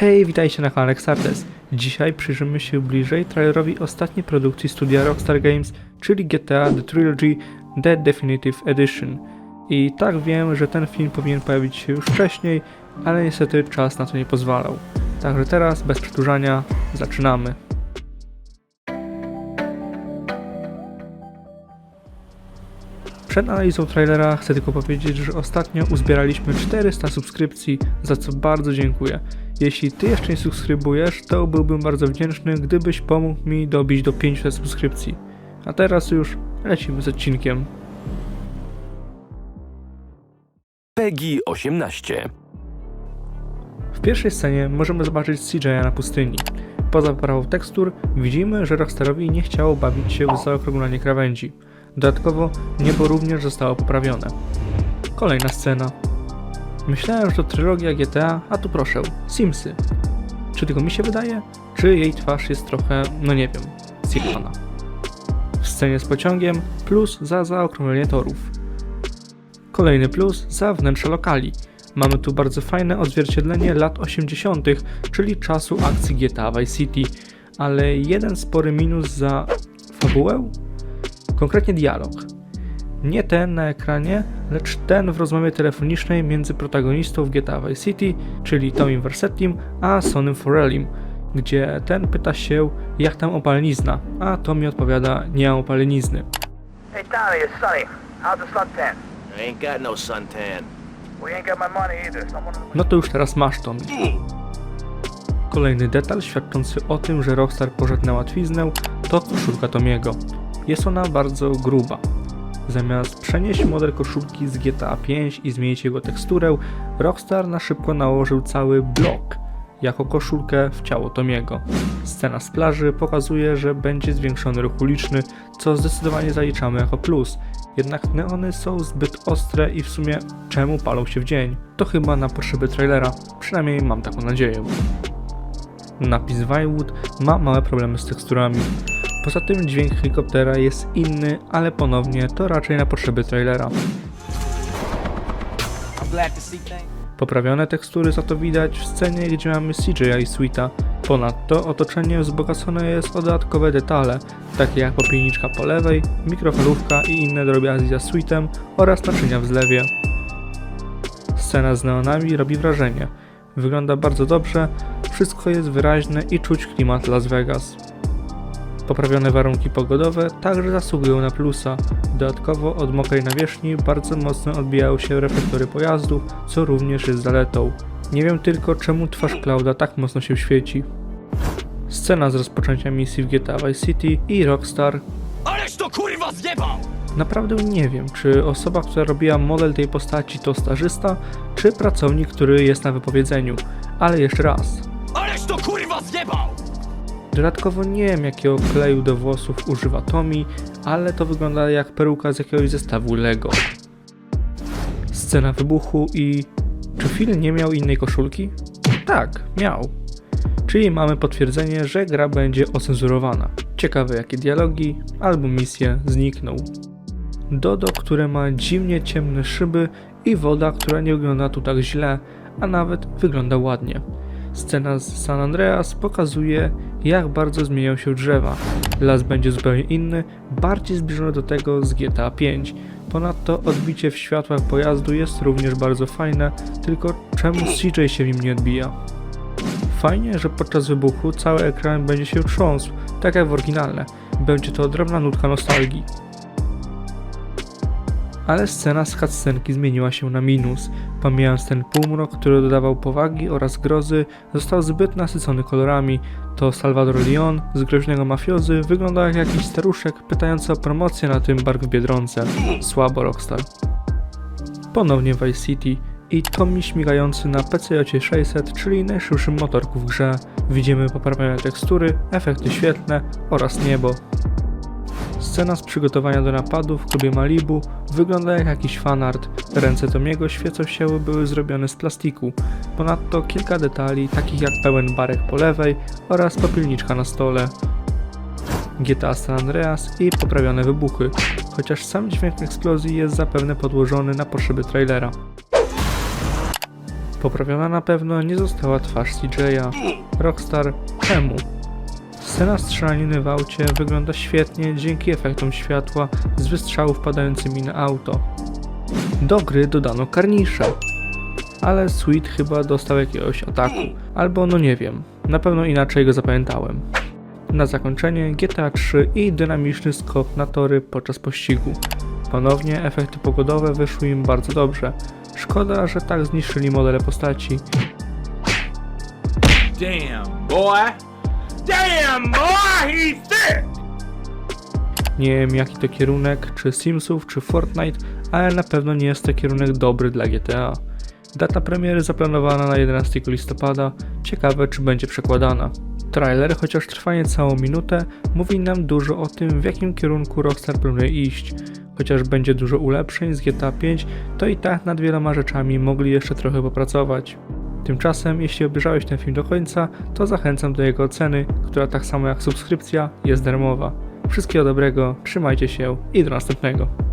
Hej, witajcie na kanale Xartes. Dzisiaj przyjrzymy się bliżej trailerowi ostatniej produkcji studia Rockstar Games, czyli GTA The Trilogy The Definitive Edition. I tak wiem, że ten film powinien pojawić się już wcześniej, ale niestety czas na to nie pozwalał. Także teraz, bez przedłużania, zaczynamy. Przed analizą trailera chcę tylko powiedzieć, że ostatnio uzbieraliśmy 400 subskrypcji, za co bardzo dziękuję. Jeśli Ty jeszcze nie subskrybujesz, to byłbym bardzo wdzięczny, gdybyś pomógł mi dobić do 500 subskrypcji. A teraz już lecimy z odcinkiem. PEGI 18. W pierwszej scenie możemy zobaczyć CJ'a na pustyni. Poza poprawą tekstur widzimy, że Rockstarowi nie chciało bawić się w zaokrąglanie krawędzi. Dodatkowo niebo również zostało poprawione. Kolejna scena. Myślałem, że to trylogia GTA, a tu proszę, Simsy. Czy tylko mi się wydaje? Czy jej twarz jest trochę, no nie wiem, zjechana? W scenie z pociągiem plus za zaokrąglenie torów. Kolejny plus za wnętrze lokali. Mamy tu bardzo fajne odzwierciedlenie lat 80., czyli czasu akcji GTA Vice City, ale jeden spory minus za fabułę? Konkretnie dialog. Nie ten na ekranie, lecz ten w rozmowie telefonicznej między protagonistą w GTA Vice City, czyli Tomim Versettim, a Sonym Forellim, gdzie ten pyta się, jak tam opalenizna, a Tommy odpowiada, nie mam opalenizny. Hey Tommy, it's Sonny. How's the suntan? I ain't got no suntan. We ain't got my money either. Someone No to już teraz masz Tommy. Kolejny detal świadczący o tym, że Rockstar poszedł na łatwiznę, to koszulka Tomiego. Jest ona bardzo gruba. Zamiast przenieść model koszulki z GTA 5 i zmienić jego teksturę, Rockstar na szybko nałożył cały blok jako koszulkę w ciało Tomiego. Scena z plaży pokazuje, że będzie zwiększony ruch uliczny, co zdecydowanie zaliczamy jako plus. Jednak neony są zbyt ostre i w sumie czemu palą się w dzień? To chyba na potrzeby trailera, przynajmniej mam taką nadzieję. Napis Vinewood ma małe problemy z teksturami. Poza tym dźwięk helikoptera jest inny, ale ponownie to raczej na potrzeby trailera. Poprawione tekstury za to widać w scenie, gdzie mamy CJ'a i Sweeta. Ponadto otoczenie wzbogacone jest o dodatkowe detale, takie jak popielniczka po lewej, mikrofalówka i inne drobiazgi za Sweetem oraz naczynia w zlewie. Scena z neonami robi wrażenie. Wygląda bardzo dobrze, wszystko jest wyraźne i czuć klimat Las Vegas. Poprawione warunki pogodowe także zasługują na plusa. Dodatkowo od mokrej nawierzchni bardzo mocno odbijają się reflektory pojazdów, co również jest zaletą. Nie wiem tylko czemu twarz Clouda tak mocno się świeci. Scena z rozpoczęcia misji w GTA Vice City i Rockstar. Ależ to kurwa zjebał! Naprawdę nie wiem, czy osoba, która robiła model tej postaci to stażysta, czy pracownik, który jest na wypowiedzeniu. Ale jeszcze raz, Ależ to kurwa zjebał! Dodatkowo nie wiem jakiego kleju do włosów używa Tommy, ale to wygląda jak peruka z jakiegoś zestawu Lego. Scena wybuchu i... Czy Phil nie miał innej koszulki? Tak, miał. Czyli mamy potwierdzenie, że gra będzie ocenzurowana. Ciekawe jakie dialogi albo misje znikną. Dodo, które ma dziwnie ciemne szyby i woda, która nie wygląda tu tak źle, a nawet wygląda ładnie. Scena z San Andreas pokazuje, jak bardzo zmieniają się drzewa. Las będzie zupełnie inny, bardziej zbliżony do tego z GTA 5. Ponadto odbicie w światłach pojazdu jest również bardzo fajne, tylko czemu CJ się w nim nie odbija? Fajnie, że podczas wybuchu cały ekran będzie się trząsł, tak jak w oryginalne. Będzie to drobna nutka nostalgii. Ale scena z cutscenki zmieniła się na minus. Pomijając ten półmrok, który dodawał powagi oraz grozy, został zbyt nasycony kolorami. To Salvador Leon z groźnego mafiozy wygląda jak jakiś staruszek pytający o promocję na tym bark w Biedronce. Słabo Rockstar. Ponownie Vice City i Tommy śmigający na PCJ 600, czyli najszybszym motorku w grze. Widzimy poprawione tekstury, efekty świetlne oraz niebo. Scena z przygotowania do napadu w klubie Malibu wygląda jak jakiś fanart. Ręce Tomiego świecą się były zrobione z plastiku. Ponadto kilka detali, takich jak pełen barek po lewej oraz popielniczka na stole. GTA San Andreas i poprawione wybuchy, chociaż sam dźwięk eksplozji jest zapewne podłożony na potrzeby trailera. Poprawiona na pewno nie została twarz CJ'a. Rockstar czemu? Scena strzelaniny w aucie wygląda świetnie dzięki efektom światła z wystrzałów padającymi na auto. Do gry dodano karnisze. Ale Sweet chyba dostał jakiegoś ataku. Albo no nie wiem. Na pewno inaczej go zapamiętałem. Na zakończenie GTA 3 i dynamiczny skok na tory podczas pościgu. Ponownie efekty pogodowe wyszły im bardzo dobrze. Szkoda, że tak zniszczyli modele postaci. Damn, boy. Damn, boy. Nie wiem jaki to kierunek, czy Simsów, czy Fortnite, ale na pewno nie jest to kierunek dobry dla GTA. Data premiery zaplanowana na 11 listopada, ciekawe czy będzie przekładana. Trailer, chociaż trwa niecałą minutę, mówi nam dużo o tym w jakim kierunku Rockstar planuje iść. Chociaż będzie dużo ulepszeń z GTA 5, to i tak nad wieloma rzeczami mogli jeszcze trochę popracować. Tymczasem, jeśli obejrzałeś ten film do końca, to zachęcam do jego oceny, która tak samo jak subskrypcja jest darmowa. Wszystkiego dobrego, trzymajcie się i do następnego.